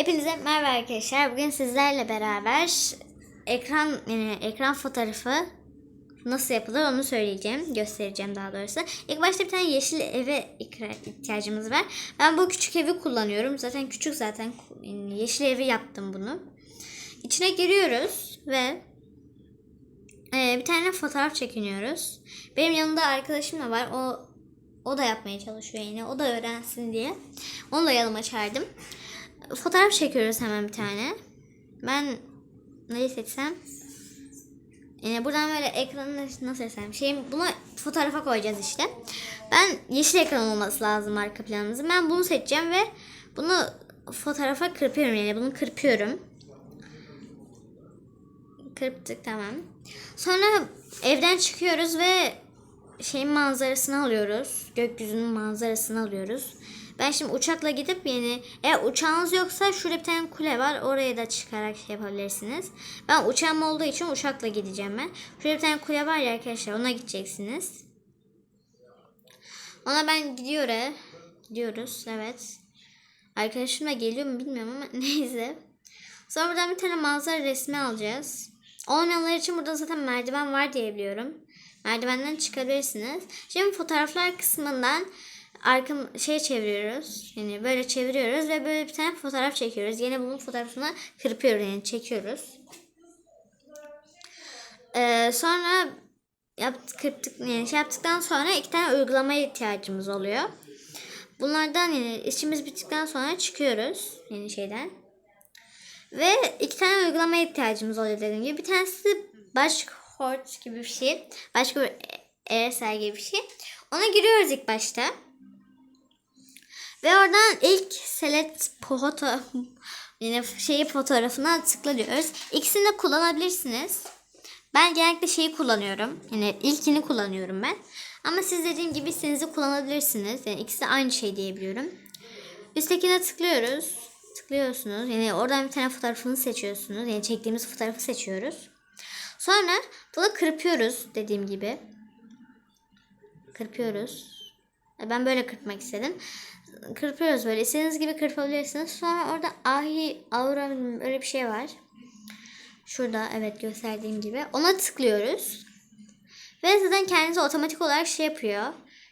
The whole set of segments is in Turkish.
Hepinize merhaba arkadaşlar. Bugün sizlerle beraber ekran yani ekran fotoğrafı nasıl yapılır onu söyleyeceğim, göstereceğim daha doğrusu. İlk başta bir tane yeşil eve ihtiyacımız var. Ben bu küçük evi kullanıyorum. Zaten küçük zaten yeşil evi yaptım bunu. İçine giriyoruz ve e, bir tane fotoğraf çekiniyoruz. Benim yanımda arkadaşım da var. O o da yapmaya çalışıyor yine. O da öğrensin diye. Onu da yanıma çağırdım. Fotoğraf çekiyoruz hemen bir tane. Ben neyi seçsem? Yine buradan böyle ekranı nasıl seçsem? Şeyim bunu fotoğrafa koyacağız işte. Ben yeşil ekran olması lazım arka planımızın. Ben bunu seçeceğim ve bunu fotoğrafa kırpıyorum yani bunu kırpıyorum. Kırptık tamam. Sonra evden çıkıyoruz ve şeyin manzarasını alıyoruz. Gökyüzünün manzarasını alıyoruz. Ben şimdi uçakla gidip yani eğer uçağınız yoksa şurada bir tane kule var. Oraya da çıkarak şey yapabilirsiniz. Ben uçağım olduğu için uçakla gideceğim ben. Şurada bir tane kule var ya arkadaşlar ona gideceksiniz. Ona ben gidiyorum. Gidiyoruz evet. Arkadaşım da geliyor mu bilmiyorum ama neyse. Sonra buradan bir tane manzara resmi alacağız. Olmayanlar için burada zaten merdiven var diye biliyorum. Merdivenden çıkabilirsiniz. Şimdi fotoğraflar kısmından arka şey çeviriyoruz. Yani böyle çeviriyoruz ve böyle bir tane fotoğraf çekiyoruz. Yine bunun fotoğrafını kırpıyoruz yani çekiyoruz. Ee, sonra yaptık, kırptık yani şey yaptıktan sonra iki tane uygulamaya ihtiyacımız oluyor. Bunlardan yani işimiz bittikten sonra çıkıyoruz yeni şeyden. Ve iki tane uygulamaya ihtiyacımız oluyor dediğim gibi. Bir tanesi Başkort gibi bir şey. Başka bir eser gibi bir şey. Ona giriyoruz ilk başta. Ve oradan ilk select foto yine şeyi fotoğrafına tıklıyoruz. İkisini de kullanabilirsiniz. Ben genellikle şeyi kullanıyorum. Yani ilkini kullanıyorum ben. Ama siz dediğim gibi istediğinizi kullanabilirsiniz. Yani ikisi aynı şey diyebiliyorum. Üsttekine tıklıyoruz. Tıklıyorsunuz. Yani oradan bir tane fotoğrafını seçiyorsunuz. Yani çektiğimiz fotoğrafı seçiyoruz. Sonra bunu kırpıyoruz dediğim gibi. Kırpıyoruz. Ben böyle kırpmak istedim. Kırpıyoruz böyle. İstediğiniz gibi kırpabilirsiniz. Sonra orada ahi, aura öyle bir şey var. Şurada evet gösterdiğim gibi. Ona tıklıyoruz. Ve zaten kendisi otomatik olarak şey yapıyor.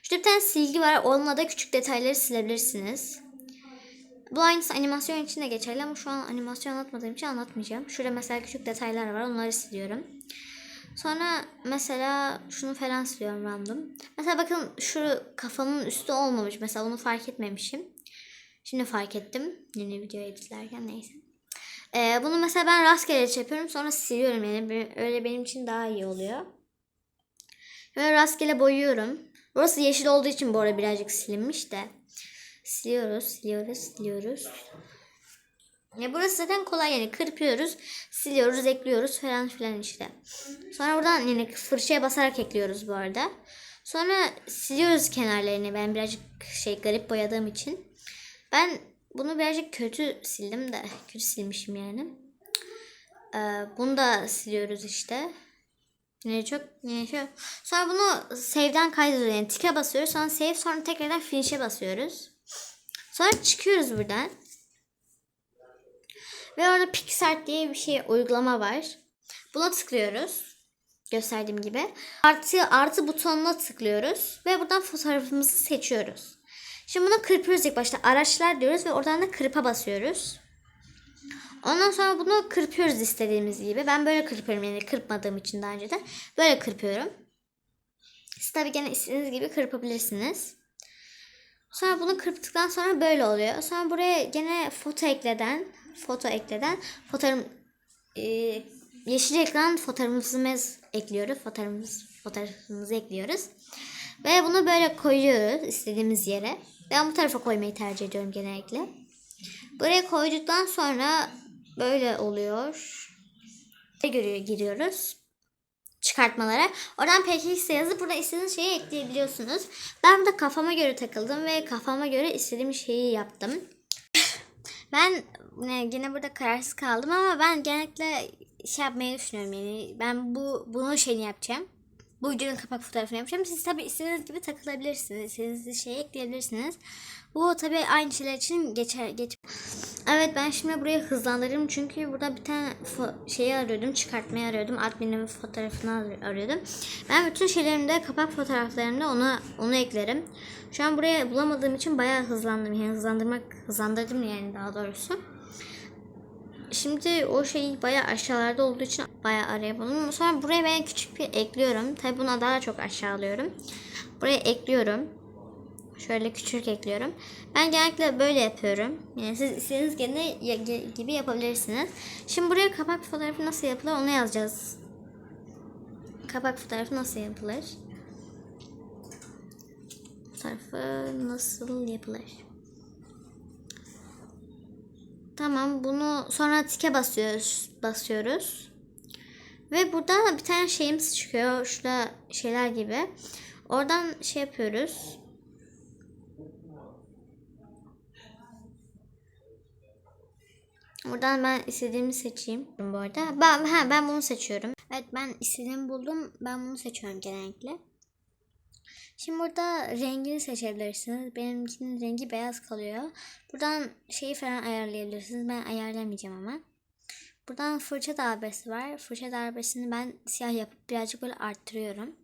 Şurada bir tane silgi var. Onunla da küçük detayları silebilirsiniz. Bu aynısı animasyon için de geçerli ama şu an animasyon anlatmadığım için anlatmayacağım. Şurada mesela küçük detaylar var. Onları siliyorum. Sonra mesela şunu falan siliyorum random. Mesela bakın şu kafanın üstü olmamış. Mesela onu fark etmemişim. Şimdi fark ettim. Yeni video editlerken neyse. Ee, bunu mesela ben rastgele yapıyorum. Sonra siliyorum yani. Öyle benim için daha iyi oluyor. Böyle rastgele boyuyorum. Burası yeşil olduğu için bu arada birazcık silinmiş de. Siliyoruz, siliyoruz, siliyoruz. Ya burası zaten kolay yani kırpıyoruz, siliyoruz, ekliyoruz falan filan işte. Sonra buradan yani fırçaya basarak ekliyoruz bu arada. Sonra siliyoruz kenarlarını ben birazcık şey garip boyadığım için. Ben bunu birazcık kötü sildim de kötü silmişim yani. Ee, bunu da siliyoruz işte. Yine çok yine çok. Sonra bunu save'den kaydediyoruz yani tike basıyoruz. Sonra save sonra tekrardan finish'e basıyoruz. Sonra çıkıyoruz buradan. Ve orada Pixart diye bir şey uygulama var. Buna tıklıyoruz. Gösterdiğim gibi. Artı artı butonuna tıklıyoruz ve buradan fotoğrafımızı seçiyoruz. Şimdi bunu kırpıyoruz ilk başta. Araçlar diyoruz ve oradan da kırpa basıyoruz. Ondan sonra bunu kırpıyoruz istediğimiz gibi. Ben böyle kırpıyorum yani kırpmadığım için daha önce de. Böyle kırpıyorum. Siz tabii gene istediğiniz gibi kırpabilirsiniz. Sonra bunu kırptıktan sonra böyle oluyor. Sonra buraya gene foto ekleden, foto ekleden fotoğraf e, yeşil ekran fotoğrafımızı ekliyoruz. Fotoğrafımız, fotoğrafımızı ekliyoruz. Ve bunu böyle koyuyoruz istediğimiz yere. Ben bu tarafa koymayı tercih ediyorum genellikle. Buraya koyduktan sonra böyle oluyor. Giriyor, giriyoruz çıkartmalara. Oradan PKX'e yazıp burada istediğiniz şeyi ekleyebiliyorsunuz. Ben burada kafama göre takıldım ve kafama göre istediğim şeyi yaptım. ben yine burada kararsız kaldım ama ben genellikle şey yapmayı düşünüyorum yani. Ben bu bunun şeyini yapacağım. Bu videonun kapak fotoğrafını yapacağım. Siz tabii istediğiniz gibi takılabilirsiniz. İstediğiniz şeyi ekleyebilirsiniz. Bu tabii aynı şeyler için geçer geç. Evet ben şimdi burayı hızlandırırım çünkü burada bir tane şeyi arıyordum, çıkartmayı arıyordum. Admin'imin fotoğrafını ar- arıyordum. Ben bütün şeylerimde kapak fotoğraflarımda onu onu eklerim. Şu an buraya bulamadığım için bayağı hızlandım. Yani hızlandırmak hızlandırdım yani daha doğrusu. Şimdi o şey bayağı aşağılarda olduğu için bayağı arayamadım. Sonra buraya ben küçük bir ekliyorum. Tabi buna daha çok aşağı alıyorum. Buraya ekliyorum. Şöyle küçük ekliyorum. Ben genellikle böyle yapıyorum. Yani siz istediğiniz gene gibi yapabilirsiniz. Şimdi buraya kapak fotoğrafı nasıl yapılır onu yazacağız. Kapak fotoğrafı nasıl yapılır? Fotoğrafı nasıl yapılır? Tamam bunu sonra tike basıyoruz. Basıyoruz. Ve burada bir tane şeyimiz çıkıyor. Şurada şeyler gibi. Oradan şey yapıyoruz. Buradan ben istediğimi seçeyim bu arada. Ben, ha, ben bunu seçiyorum. Evet ben istediğimi buldum. Ben bunu seçiyorum genellikle. Şimdi burada rengini seçebilirsiniz. Benimkinin rengi beyaz kalıyor. Buradan şeyi falan ayarlayabilirsiniz. Ben ayarlamayacağım ama. Buradan fırça darbesi var. Fırça darbesini ben siyah yapıp birazcık böyle arttırıyorum.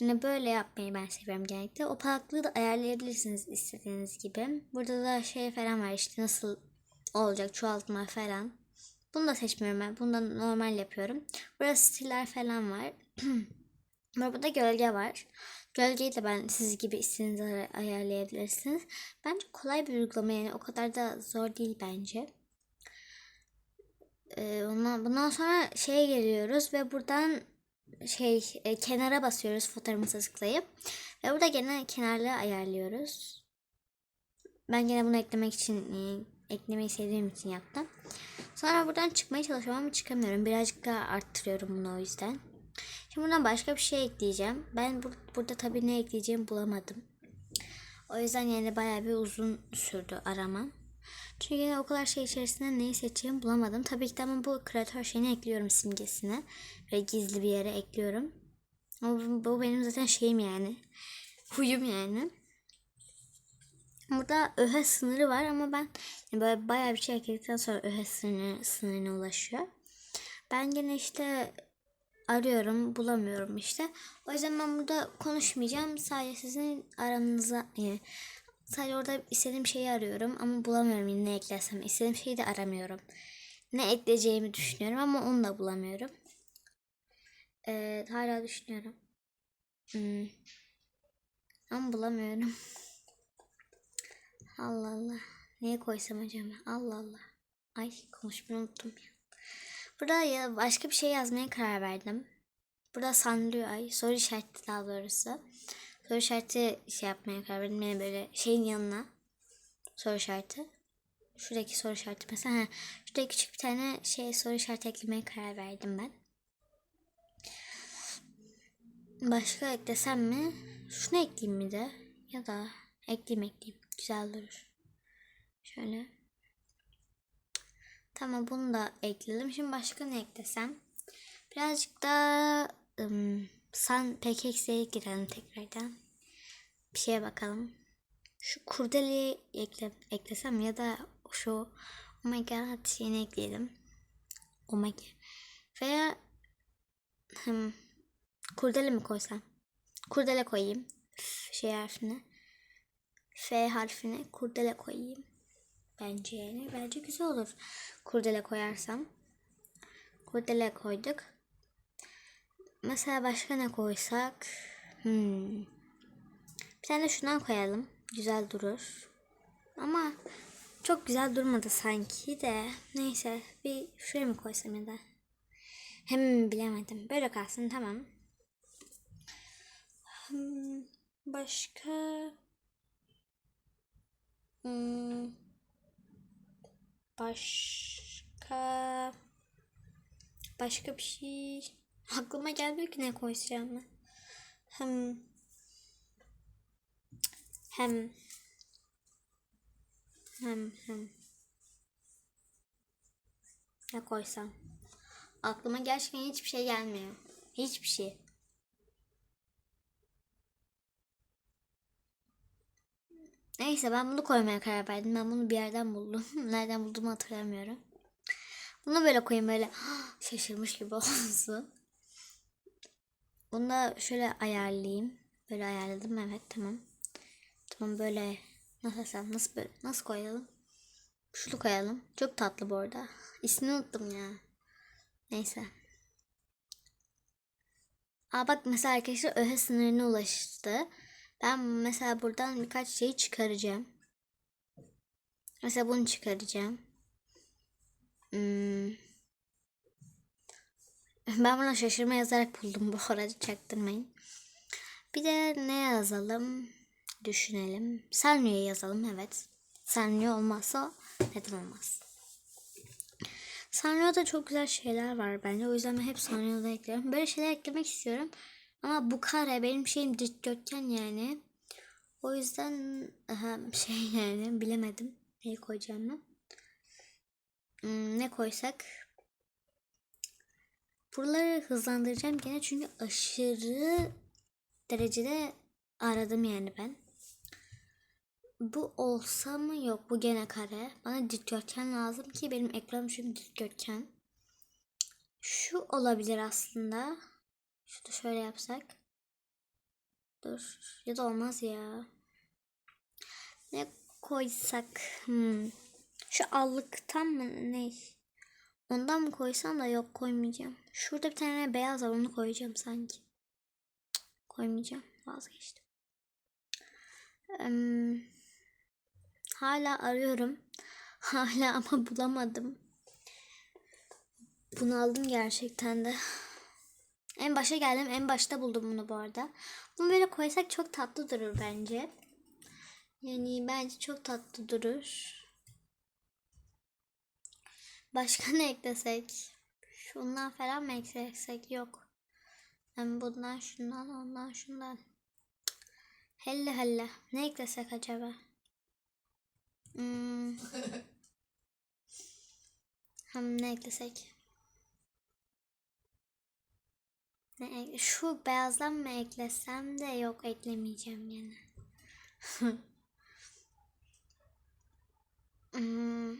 Yine böyle yapmayı ben seviyorum genellikle. O parlaklığı da ayarlayabilirsiniz istediğiniz gibi. Burada da şey falan var işte nasıl olacak çoğaltma falan. Bunu da seçmiyorum ben. Bunu da normal yapıyorum. Burada stiller falan var. Burada gölge var. Gölgeyi de ben siz gibi istediğiniz ay- ayarlayabilirsiniz. Bence kolay bir uygulama yani o kadar da zor değil bence. Ee, ondan, bundan sonra şeye geliyoruz ve buradan şey e, kenara basıyoruz fotoğrafımıza tıklayıp ve burada gene kenarları ayarlıyoruz. Ben gene bunu eklemek için e, eklemeyi sevdiğim için yaptım. Sonra buradan çıkmaya çalışıyorum ama çıkamıyorum. Birazcık daha arttırıyorum bunu o yüzden. Şimdi buradan başka bir şey ekleyeceğim. Ben bur- burada tabii ne ekleyeceğimi bulamadım. O yüzden yani bayağı bir uzun sürdü aramam. Çünkü yine o kadar şey içerisinde neyi seçeceğimi bulamadım. Tabii ki de ama bu kreatör şeyini ekliyorum simgesine. Ve gizli bir yere ekliyorum. Ama bu, bu benim zaten şeyim yani. Huyum yani. Burada öhe sınırı var ama ben böyle bayağı bir şey ekledikten sonra öhe sınırı, sınırına ulaşıyor. Ben gene işte arıyorum bulamıyorum işte. O yüzden ben burada konuşmayacağım. Sadece sizin aranıza yani sadece orada istediğim şeyi arıyorum ama bulamıyorum yine ne eklesem. İstediğim şeyi de aramıyorum. Ne ekleyeceğimi düşünüyorum ama onu da bulamıyorum. Ee, hala düşünüyorum. Hmm. Ama bulamıyorum. Allah Allah. Neye koysam acaba? Allah Allah. Ay konuşmayı unuttum ya. Burada ya başka bir şey yazmaya karar verdim. Burada sanılıyor ay. Soru işareti daha doğrusu. Soru işareti şey yapmaya karar verdim. Yani böyle şeyin yanına. Soru işareti. Şuradaki soru işareti mesela. Ha, şurada küçük bir tane şey soru işareti eklemeye karar verdim ben. Başka eklesem mi? Şunu ekleyeyim mi de? Ya da ekleyeyim ekleyeyim. Güzel durur. Şöyle. Tamam bunu da ekledim. Şimdi başka ne eklesem? Birazcık da ım, san PKX'ye girelim tekrardan. Bir şeye bakalım. Şu kurdeleyi ekle, eklesem ya da şu god şeyini ekleyelim. God. Veya hmm, kurdele mi koysam? Kurdele koyayım. F şey harfine. F harfine kurdele koyayım. Bence yani. Bence güzel olur. Kurdele koyarsam. Kurdele koyduk. Mesela başka ne koysak? Hmm. Bir tane şundan koyalım. Güzel durur. Ama çok güzel durmadı sanki de. Neyse bir şuraya mı koysam ya da? Hem bilemedim. Böyle kalsın tamam. Hmm, başka Hmm, başka başka bir şey aklıma gelmiyor ki ne koyacağımı. Hem hem hem hem ne koysam aklıma gerçekten hiçbir şey gelmiyor. Hiçbir şey. Neyse ben bunu koymaya karar verdim. Ben bunu bir yerden buldum. Nereden bulduğumu hatırlamıyorum. Bunu böyle koyayım böyle şaşırmış gibi olsun. Bunu da şöyle ayarlayayım. Böyle ayarladım evet tamam. Tamam böyle nasıl desem nasıl böyle nasıl koyalım? Şunu koyalım. Çok tatlı bu arada. İsmini unuttum ya. Neyse. Aa bak mesela arkadaşlar öhe sınırına ulaştı. Ben mesela buradan birkaç şeyi çıkaracağım. Mesela bunu çıkaracağım. Hmm. Ben buna şaşırma yazarak buldum bu arada çaktırmayın. Bir de ne yazalım? Düşünelim. Sanrio yazalım evet. Sanrio olmazsa neden olmaz? Sanrio'da çok güzel şeyler var bence. O yüzden ben hep Sanrio'da ekliyorum. Böyle şeyler eklemek istiyorum. Ama bu kare benim şeyim dikdörtgen yani. O yüzden aha, şey yani bilemedim neyi koyacağımı. Hmm, ne koysak? Buraları hızlandıracağım gene çünkü aşırı derecede aradım yani ben. Bu olsa mı yok bu gene kare. Bana dikdörtgen lazım ki benim ekranım çünkü dikdörtgen. Şu olabilir aslında. Şunu şöyle yapsak. Dur. Ya da olmaz ya. Ne koysak? Hmm. Şu allıktan mı ne? Ondan mı koysam da yok koymayacağım. Şurada bir tane beyaz var onu koyacağım sanki. Koymayacağım. Vazgeçtim. Eee, hala arıyorum. Hala ama bulamadım. Bunu aldım gerçekten de. En başa geldim. En başta buldum bunu bu arada. Bunu böyle koysak çok tatlı durur bence. Yani bence çok tatlı durur. Başka ne eklesek? Şundan falan mı eklesek? Yok. Ben bundan şundan ondan şundan. Helle helle. Ne eklesek acaba? Hmm. Hem ne eklesek? Ne Şu beyazdan mı eklesem de yok eklemeyeceğim yine. hmm.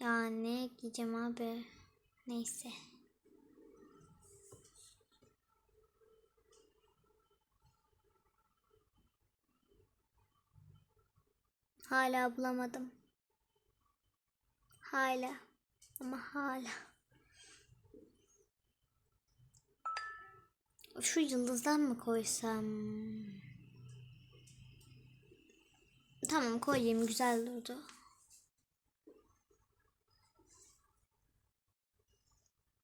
Ya ne ekleyeceğim abi? Neyse. Hala bulamadım. Hala. Ama hala. Şu yıldızdan mı koysam? Tamam koyayım güzel durdu.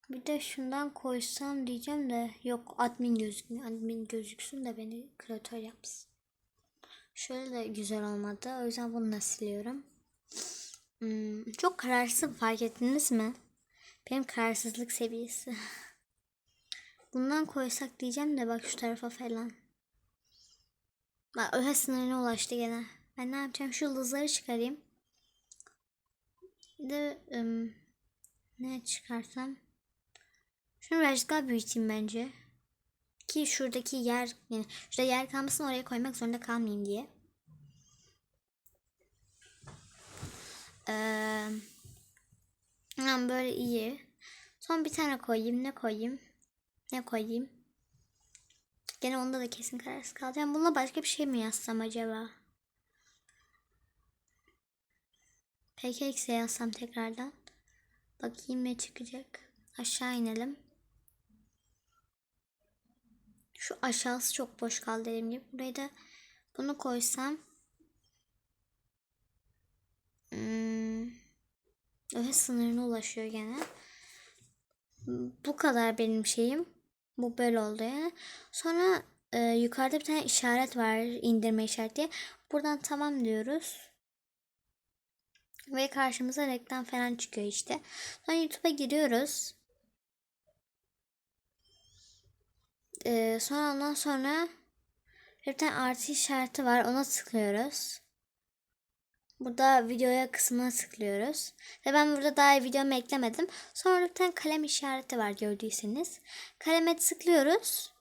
Bir de şundan koysam diyeceğim de yok admin gözükmüyor. Admin gözüksün de beni kreatör yapsın. Şöyle de güzel olmadı. O yüzden bunu da siliyorum. Hmm, çok kararsız fark ettiniz mi? Benim kararsızlık seviyesi. Bundan koysak diyeceğim de bak şu tarafa falan. Bak öhe sınırına ulaştı gene. Ben ne yapacağım? Şu yıldızları çıkarayım. Bir de ım, ne çıkarsam? Şunu birazcık daha büyüteyim bence. Ki şuradaki yer yani şurada yer kalmasın oraya koymak zorunda kalmayayım diye. Ee, yani böyle iyi. Son bir tane koyayım. Ne koyayım? Ne koyayım? Gene onda da kesin kararsız kalacağım. Bununla başka bir şey mi yazsam acaba? PKX yazsam tekrardan. Bakayım ne çıkacak. Aşağı inelim. Şu aşağısı çok boş kaldı dediğim gibi. Buraya da bunu koysam. Hmm, öyle sınırına ulaşıyor gene. Bu kadar benim şeyim. Bu böyle oldu yani. Sonra e, yukarıda bir tane işaret var. indirme işareti. Buradan tamam diyoruz. Ve karşımıza reklam falan çıkıyor işte. Sonra YouTube'a giriyoruz. Ee, sonra ondan sonra bir tane artı işareti var. Ona tıklıyoruz. Burada videoya kısmına tıklıyoruz. Ve ben burada daha videomu eklemedim. Sonra bir tane kalem işareti var gördüyseniz. Kaleme tıklıyoruz.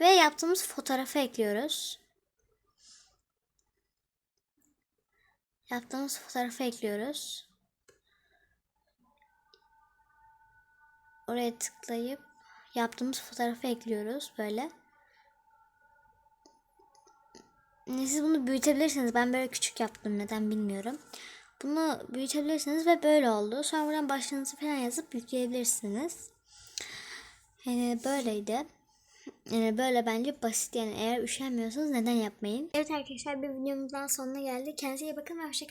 Ve yaptığımız fotoğrafı ekliyoruz. Yaptığımız fotoğrafı ekliyoruz. Oraya tıklayıp yaptığımız fotoğrafı ekliyoruz böyle. Siz bunu büyütebilirsiniz. Ben böyle küçük yaptım neden bilmiyorum. Bunu büyütebilirsiniz ve böyle oldu. Sonra buradan başlığınızı falan yazıp yükleyebilirsiniz. Yani böyleydi. Yani böyle bence basit yani eğer üşenmiyorsanız neden yapmayın? Evet arkadaşlar bir videomuzdan sonuna geldik. Kendinize iyi bakın ve hoşçakalın.